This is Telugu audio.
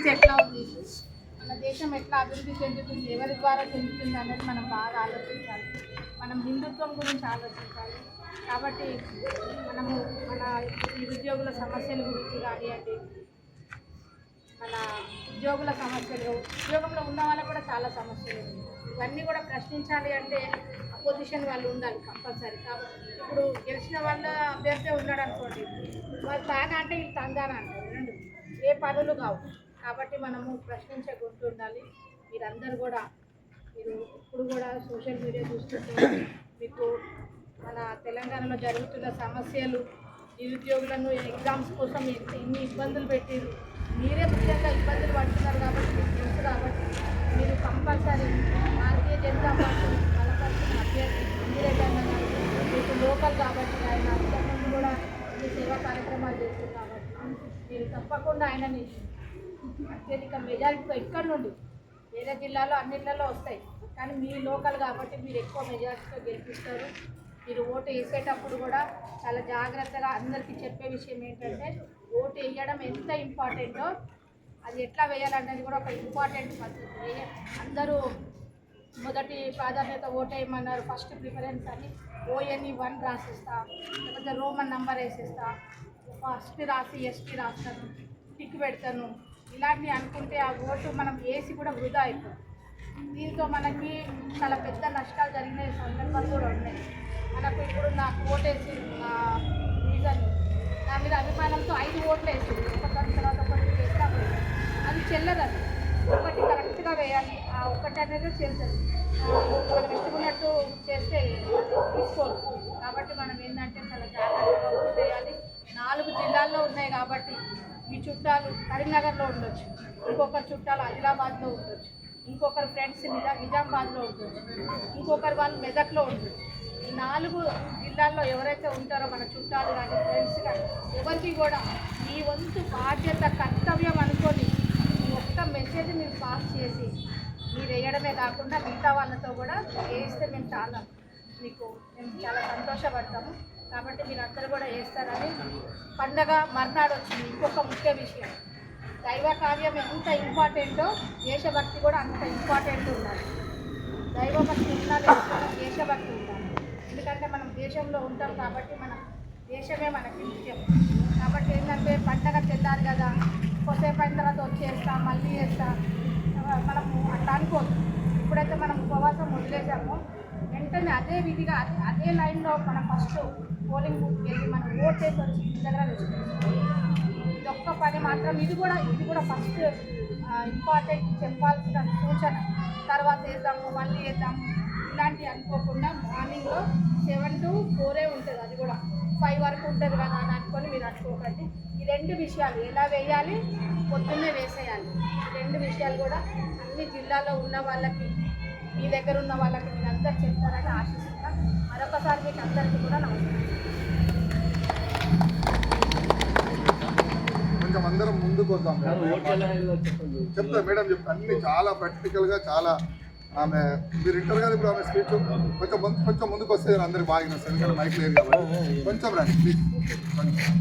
పరిస్థితి ఎట్లా ఉంది? మన దేశం ఎట్లా అభివృద్ధి చెందుతుంది? ఎవరి ద్వారా చెందుతుంది అనేది మనం బాగా ఆలోచించాలి. మనం హిందుత్వం గురించి ఆలోచించాలి. కాబట్టి మనము మన నిరుద్యోగుల సమస్యల గురించి కానివ్వండి మన ఉద్యోగుల సమస్యలు ఉద్యోగంలో ఉన్న వాళ్ళకు కూడా చాలా సమస్యలు ఇవన్నీ కూడా ప్రశ్నించాలి అంటే అపోజిషన్ వాళ్ళు ఉండాలి కంపల్సరీ. కాబట్టి ఇప్పుడు గెలిచిన వాళ్ళ అభ్యర్థి ఉన్నాడు అనుకోండి వాళ్ళు తానా అంటే వీళ్ళు తందానా అంటారు? రెండు. ఏ పనులు కావు. కాబట్టి మనము ప్రశ్నించే గుర్తు ఉండాలి. మీరందరూ కూడా మీరు ఇప్పుడు కూడా సోషల్ మీడియా చూస్తుంటే మీకు మన తెలంగాణలో జరుగుతున్న సమస్యలు నిరుద్యోగులను ఎగ్జామ్స్ కోసం ఎన్ని ఇన్ని ఇబ్బందులు పెట్టారు మీరే ముఖ్యంగా ఇబ్బందులు పడుతున్నారు కాబట్టి మీకు తెలుసు కాబట్టి మీరు కంపల్సరీ భారతీయ జనతా పార్టీ బలపరిచిన అభ్యర్థి ఇందిరెడ్డి అన్న మీకు లోకల్ కాబట్టి ఆయన అంతకుముందు కూడా మీ సేవా కార్యక్రమాలు చేస్తున్నారు కాబట్టి మీరు తప్పకుండా ఆయనని అత్యధిక మెజారిటీతో ఇక్కడ నుండి వేరే జిల్లాలో అన్నిట్లలో వస్తాయి. కానీ మీ లోకల్ కాబట్టి మీరు ఎక్కువ మెజారిటీతో గెలిపిస్తారు. మీరు ఓటు వేసేటప్పుడు కూడా చాలా జాగ్రత్తగా అందరికీ చెప్పే విషయం ఏంటంటే ఓటు వేయడం ఎంత ఇంపార్టెంటో అది ఎట్లా వేయాలన్నది కూడా ఒక ఇంపార్టెంట్ పద్ధతి. అందరూ మొదటి ప్రాధాన్యత ఓటు వేయమన్నారు ఫస్ట్ ప్రిఫరెన్స్ అని ఓఎన్ఈ వన్ రాసిస్తా లేకపోతే రోమన్ నంబర్ వేసేస్తా ఫస్ట్ రాసి ఎస్టీ రాస్తాను టిక్ పెడతాను ఇలాంటివి అనుకుంటే ఆ ఓటు మనం వేసి కూడా వృధా అయిపోతుంది. దీంతో మనకి చాలా పెద్ద నష్టాలు జరిగిన సందర్భాలు కూడా ఉన్నాయి. మనకు ఇప్పుడు నాకు ఓటేసి నా రీజన్ నా మీద అభిమానంతో ఐదు ఓట్లు వేసింది. ఒకటి తర్వాత ఒకటి వేసినా అది చెల్లదు అది ఒకటి కరెక్ట్గా వేయాలి. ఆ ఒకటి అనేది చెల్లదు మనం ఇష్టమున్నట్టు చేస్తే తీసుకోరు. మీ చుట్టాలు కరీంనగర్లో ఉండొచ్చు. ఇంకొకరు చుట్టాలు ఆదిలాబాద్లో ఉండొచ్చు. ఇంకొకరు ఫ్రెండ్స్ నిజా నిజామాబాద్లో ఉండొచ్చు. ఇంకొకరు వాళ్ళు మెదక్లో ఉండొచ్చు. ఈ నాలుగు జిల్లాల్లో ఎవరైతే ఉంటారో మన చుట్టాలు కానీ ఫ్రెండ్స్ కానీ ఎవరికి కూడా మీ వంతు బాధ్యత కర్తవ్యం అనుకొని ఒక్క మెసేజ్ మీరు పాస్ చేసి మీరు వేయడమే కాకుండా మిగతా వాళ్ళతో కూడా వేస్తే మేము చాలా మీకు మేము చాలా సంతోషపడతాము. కాబట్టి మీరు అందరూ కూడా వేస్తారని పండగ మర్నాడు వచ్చింది. ఇంకొక ముఖ్య విషయం. దైవ కార్యం ఎంత ఇంపార్టెంటో దేశభక్తి కూడా అంత ఇంపార్టెంట్ ఉండాలి. దైవభక్తి ఉండాలి దేశభక్తి ఉండాలి. ఎందుకంటే మనం దేశంలో ఉంటాం కాబట్టి మన దేశమే మనకి ముఖ్యం. కాబట్టి ఏంటంటే పండగ తెల్లారు కదా కొద్దిసేపు అయిన తర్వాత వచ్చేస్తా మళ్ళీ చేస్తా. మనము అట్లా అనుకోదు ఇప్పుడైతే మనం ఉపవాసం వదిలేసామో. వెంటనే అదే విధిగా అదే- అదే లైన్లో మనం ఫస్ట్ పోలింగ్ బూత్కి వెళ్ళి మనం ఓట్ చేసి వచ్చి ఇంటి దగ్గర ఇది ఒక్క పని మాత్రం ఇది కూడా ఇది కూడా ఫస్ట్ ఇంపార్టెంట్ చెప్పాల్సిన సూచన. తర్వాత వేద్దాము మళ్ళీ వేద్దాము ఇలాంటివి అనుకోకుండా మార్నింగ్లో సెవెన్ టు ఫోరే ఉంటుంది అది కూడా. ఫైవ్ వరకు ఉంటుంది కదా అని అనుకొని మీరు అనుకోకండి. ఈ రెండు విషయాలు ఎలా వేయాలి? పొద్దున్నే వేసేయాలి. ఈ రెండు విషయాలు కూడా అన్ని జిల్లాలో ఉన్న వాళ్ళకి మీ దగ్గర ఉన్న వాళ్ళకి మీరు అందరు చెప్తారని ఆశిస్తున్నా. మరొకసారి మీకు అందరికీ కూడా నమస్కారం. కొంచెం అందరం ముందుకు వద్దాం చెప్తా మేడం చెప్తా. అన్ని చాలా ప్రాక్టికల్గా చాలా ఆమె మీరు ఇంటర్ గారు ఇప్పుడు ఆమె స్పీచ్ కొంచెం కొంచెం ముందుకు వస్తే అందరికి బాగా ఎందుకంటే మైక్ లేదు కాబట్టి. కొంచెం రండి ప్లీజ్ కొంచెం